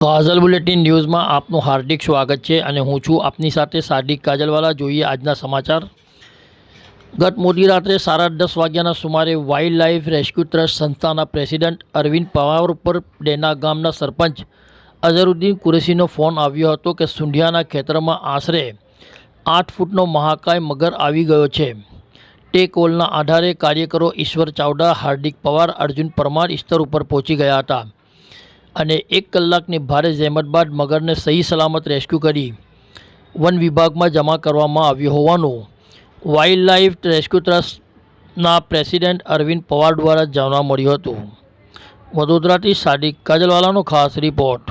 કાજલ bulletin ન્યૂઝમાં આપનું હાર્દિક સ્વાગત છે અને હું છું આપની સાથે સાદિક કાજલવાલા. જોઈએ આજના સમાચાર. ગત મોડી રાત્રે સાડા દસ વાગ્યાના સુમારે વાઇલ્ડ લાઇફ રેસ્ક્યુ ટ્રસ્ટ સંસ્થાના પ્રેસિડેન્ટ અરવિંદ પવાર ઉપર ડેના ગામના સરપંચ અઝરુદ્દીન કુરેશીનો ફોન આવ્યો હતો કે સુંઢિયાના ખેતરમાં આશરે આઠ ફૂટનો મહાકાય મગર આવી ગયો છે. તે કોલના આધારે કાર્યકરો ઈશ્વર ચાવડા, હાર્દિક પવાર, અર્જુન પરમાર સ્તર ઉપર પહોંચી ગયા હતા. અને એક કલાકની ભારે જહેમત બાદ મગરને સહી સલામત રેસ્ક્યુ કરી. વન વિભાગમાં જમા કરવામાં આવ્યો હોવાનું. વાઇલ્ડ લાઇફ રેસ્ક્યુ ટ્રસ્ટના પ્રેસિડેન્ટ અરવિંદ પવાર દ્વારા જાણવા મળ્યું હતું. વડોદરાથી સાદિક કાજલવાલાનો ખાસ રિપોર્ટ.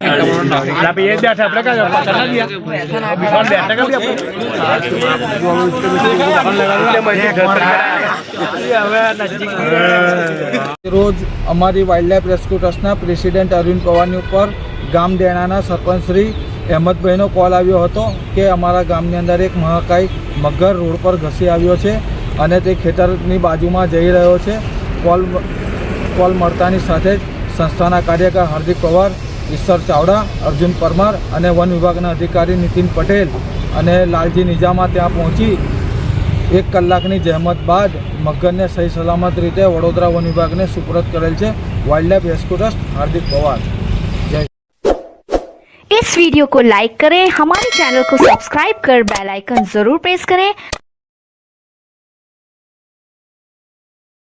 tapi રોજ અમારી વાઇલ્ડલાઇફ રેસ્ક્યુ ટ્રસ્ટના પ્રેસિડેન્ટ અરવિંદ પવારની ઉપર ગામ દેણાના સરપંચશ્રી અહેમદભાઈનો કોલ આવ્યો હતો કે અમારા ગામની અંદર એક મહાકાય મગર રોડ પર ઘસી આવ્યો છે અને તે ખેતરની બાજુમાં જઈ રહ્યો છે. કોલ કોલ મળતાની સાથે જ સંસ્થાના કાર્યકર હાર્દિક પવાર ઈશ્વર ચાવડા અર્જુન પરમાર અને વન વિભાગના અધિકારી નીતિન પટેલ અને લાલજી નિજામા ત્યાં પહોંચી એક કલાકની જહેમત બાદ મગરને સહી સલામત રીતે વડોદરા વન વિભાગને સુપરત કરેલ છે wildlife rescue trust Hardik Pawar જય इस वीडियो को लाइक करें हमारे चैनल को सब्सक्राइब कर बेल आइकन जरूर प्रेस करें